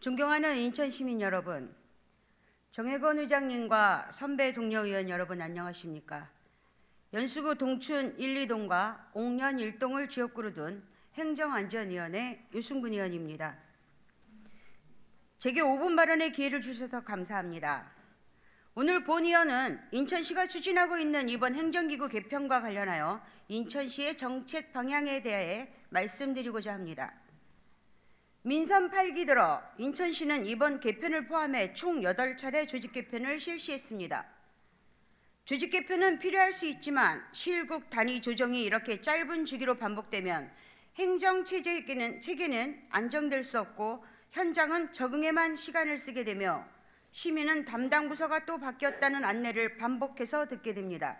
존경하는 인천 시민 여러분, 정혜건 의장님과 선배 동료 의원 여러분 안녕하십니까? 연수구 동춘 1, 2동과 옥년 1동을 지역구로 둔 행정안전위원회 유승근 의원입니다. 제게 5분 발언의 기회를 주셔서 감사합니다. 오늘 본 의원은 인천시가 추진하고 있는 이번 행정기구 개편과 관련하여 인천시의 정책 방향에 대해 말씀드리고자 합니다. 민선 8기 들어 인천시는 이번 개편을 포함해 총 8차례 조직 개편을 실시했습니다. 조직 개편은 필요할 수 있지만 실국 단위 조정이 이렇게 짧은 주기로 반복되면 행정 체계는, 체계는 안정될 수 없고 현장은 적응에만 시간을 쓰게 되며 시민은 담당 부서가 또 바뀌었다는 안내를 반복해서 듣게 됩니다.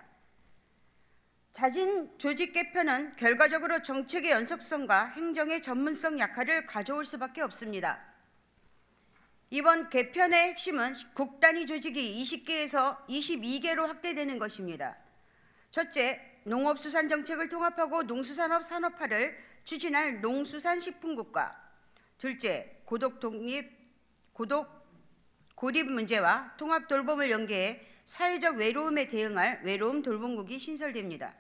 자진 조직 개편은 결과적으로 정책의 연속성과 행정의 전문성 약화를 가져올 수밖에 없습니다. 이번 개편의 핵심은 국단위 조직이 20개에서 22개로 확대되는 것입니다. 첫째, 농업수산 정책을 통합하고 농수산업 산업화를 추진할 농수산식품국가. 둘째, 고독 독립 고독 고립 문제와 통합 돌봄을 연계해 사회적 외로움에 대응할 외로움 돌봄국이 신설됩니다.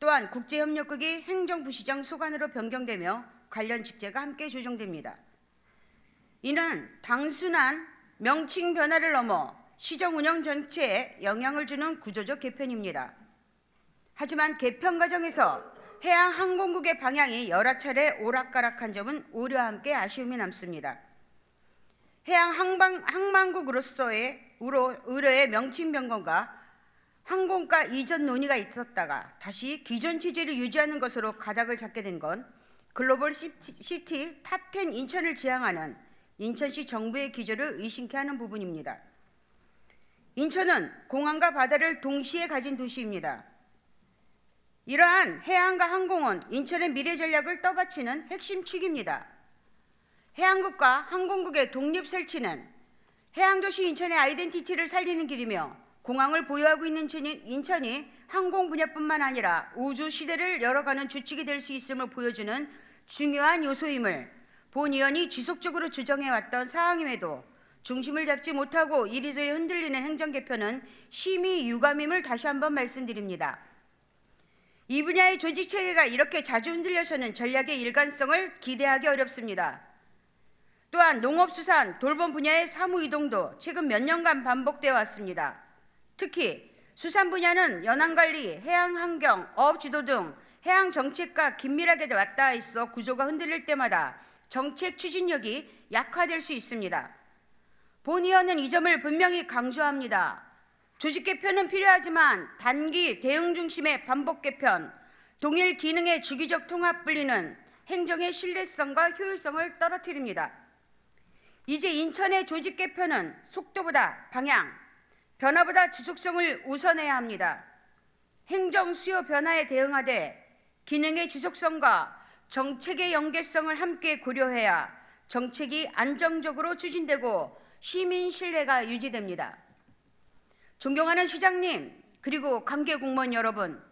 또한 국제협력국이 행정부시장 소관으로 변경되며 관련 직제가 함께 조정됩니다. 이는 단순한 명칭 변화를 넘어 시정 운영 전체에 영향을 주는 구조적 개편입니다. 하지만 개편 과정에서 해양 항공국의 방향이 여러 차례 오락가락한 점은 오류와 함께 아쉬움이 남습니다. 해양 항방, 항만국으로서의 의료의 명칭 변경과 항공가 이전 논의가 있었다가 다시 기존 체제를 유지하는 것으로 가닥을 잡게 된 건 글로벌 시티, 시티 탑10 인천을 지향하는 인천시 정부의 기조를 의심케 하는 부분입니다. 인천은 공항과 바다를 동시에 가진 도시입니다. 이러한 해양과 항공은 인천의 미래 전략을 떠받치는 핵심 축입니다. 해양국과 항공국의 독립 설치는 해양도시 인천의 아이덴티티를 살리는 길이며 공항을 보유하고 있는 인천이 항공 분야뿐만 아니라 우주 시대를 열어가는 주축이 될 수 있음을 보여주는 중요한 요소임을 본 의원이 지속적으로 주장해왔던 사항임에도 중심을 잡지 못하고 이리저리 흔들리는 행정 개편은 심히 유감임을 다시 한번 말씀드립니다. 이 분야의 조직 체계가 이렇게 자주 흔들려서는 전략의 일관성을 기대하기 어렵습니다. 또한 농업수산, 돌봄 분야의 사무 이동도 최근 몇 년간 반복되어 왔습니다. 특히 수산 분야는 연안관리, 해양환경, 어업지도 등 해양 정책과 긴밀하게 왔다 있어 구조가 흔들릴 때마다 정책 추진력이 약화될 수 있습니다. 본 의원은 이 점을 분명히 강조합니다. 조직 개편은 필요하지만 단기 대응 중심의 반복 개편, 동일 기능의 주기적 통합 분리는 행정의 신뢰성과 효율성을 떨어뜨립니다. 이제 인천의 조직 개편은 속도보다 방향, 변화보다 지속성을 우선해야 합니다. 행정 수요 변화에 대응하되 기능의 지속성과 정책의 연계성을 함께 고려해야 정책이 안정적으로 추진되고 시민 신뢰가 유지됩니다. 존경하는 시장님, 그리고 관계 공무원 여러분,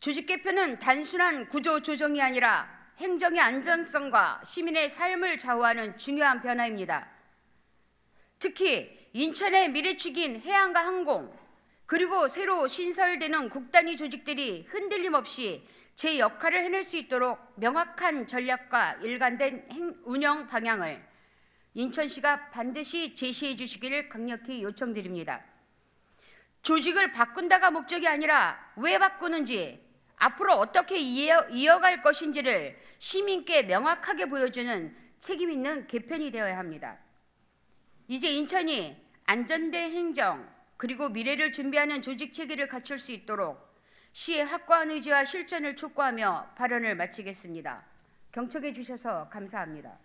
조직 개편은 단순한 구조 조정이 아니라 행정의 안전성과 시민의 삶을 좌우하는 중요한 변화입니다. 특히 인천의 미래축인 해양과 항공 그리고 새로 신설되는 국단위 조직들이 흔들림 없이 제 역할을 해낼 수 있도록 명확한 전략과 일관된 운영 방향을 인천시가 반드시 제시해 주시기를 강력히 요청드립니다. 조직을 바꾼다가 목적이 아니라 왜 바꾸는지 앞으로 어떻게 이어, 이어갈 것인지를 시민께 명확하게 보여주는 책임 있는 개편이 되어야 합니다. 이제 인천이 안전대 행정 그리고 미래를 준비하는 조직 체계를 갖출 수 있도록 시의 확고한 의지와 실천을 촉구하며 발언을 마치겠습니다. 경청해 주셔서 감사합니다.